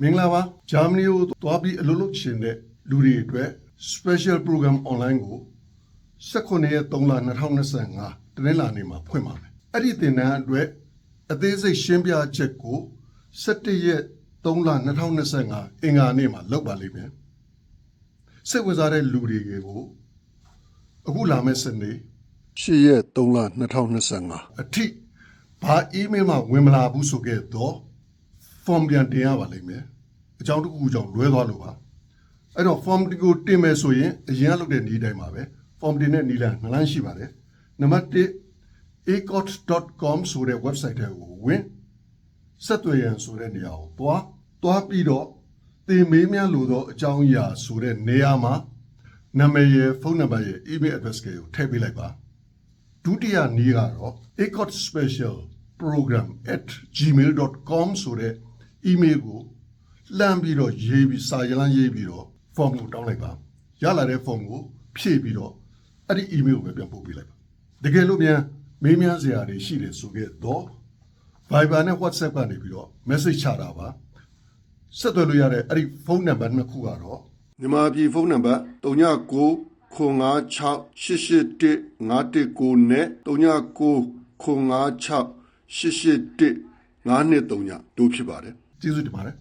မင်္ဂလာပါဂျာမနီကိုသွားပြီးအလုပ်လုပ်ရှင်တဲ့လူတွေအတွက် special program online ကို18ရက်3လ2025တနင်္လာနေ့မှာဖွင့်ပါမယ်အဲ့ဒီသင်တန်းအတွက်အသေးစိတ်ရှင်းပြချက်ကို17ရက်3လ2025အင်္ဂါနေ့မှာလုပ်ပါလိမ့်မယ်စိတ်ဝင်စားတဲ့လူတွေကိုအခုလာမယ့်စနေ10ရက်3လ2025အထိဘာ email မှာဝင်မလာဘူးဆိုခဲ့တော့ form ပြန်တင်ရပါလိမ့်မယ်အကြောင်းတစ်ခုခုကြောင့်လွဲသွားလို့ပါအဲ့တော့ form ဒီကိုတင်မယ်ဆိုရင်အရင်ကလုပ်တဲ့နည်းတိုင်းပါပဲ form တင်တဲ့နည်းလမ်းနှစ်လမ်းရှိပါတယ်နံပါတ်1 acot.com ဆိုတဲ့ website ထဲကိုဝင်ဆက်သွယ်ရန်ဆိုတဲ့နေရာကိုသွားသွားပြီးတော့သင်မေးမြန်းလို့သောအကြောင်းအရာဆိုတဲ့နေရာမှာနာမည်ရယ်ဖုန်းနံပါတ်ရယ် email address ကိုထည့်ပေးလိုက်ပါဒုတိယနည်းကတော့ acot special program@gmail.com ဆိုတဲ့ email ကိုလှမ်းပြီးတော့ရေးပြီးစာရလမ်းရေးပြီးတော့ form ကိုတောင်းလိုက်ပါရလာတဲ့ form ကိုဖြည့်ပြီးတော့အဲ့ဒီ email ကိုပဲပြန်ပို့ပေးလိုက်ပါတကယ်လို့မြန်မေးမြန်းစရာတွေရှိတယ်ဆိုခဲ့တော့ Viber နဲ့ WhatsApp ကနေပြီးတော့ message ချတာပါဆက်သွယ်လို့ရတဲ့အဲ့ဒီဖုန်းနံပါတ်နှစ်ခုကတော့မြန်မာပြည်ဖုန်းနံပါတ်39 9688159နဲ့39 956 881 923တို့ဖြစ်ပါတယ် ကျေးဇူးတင်ပါတယ်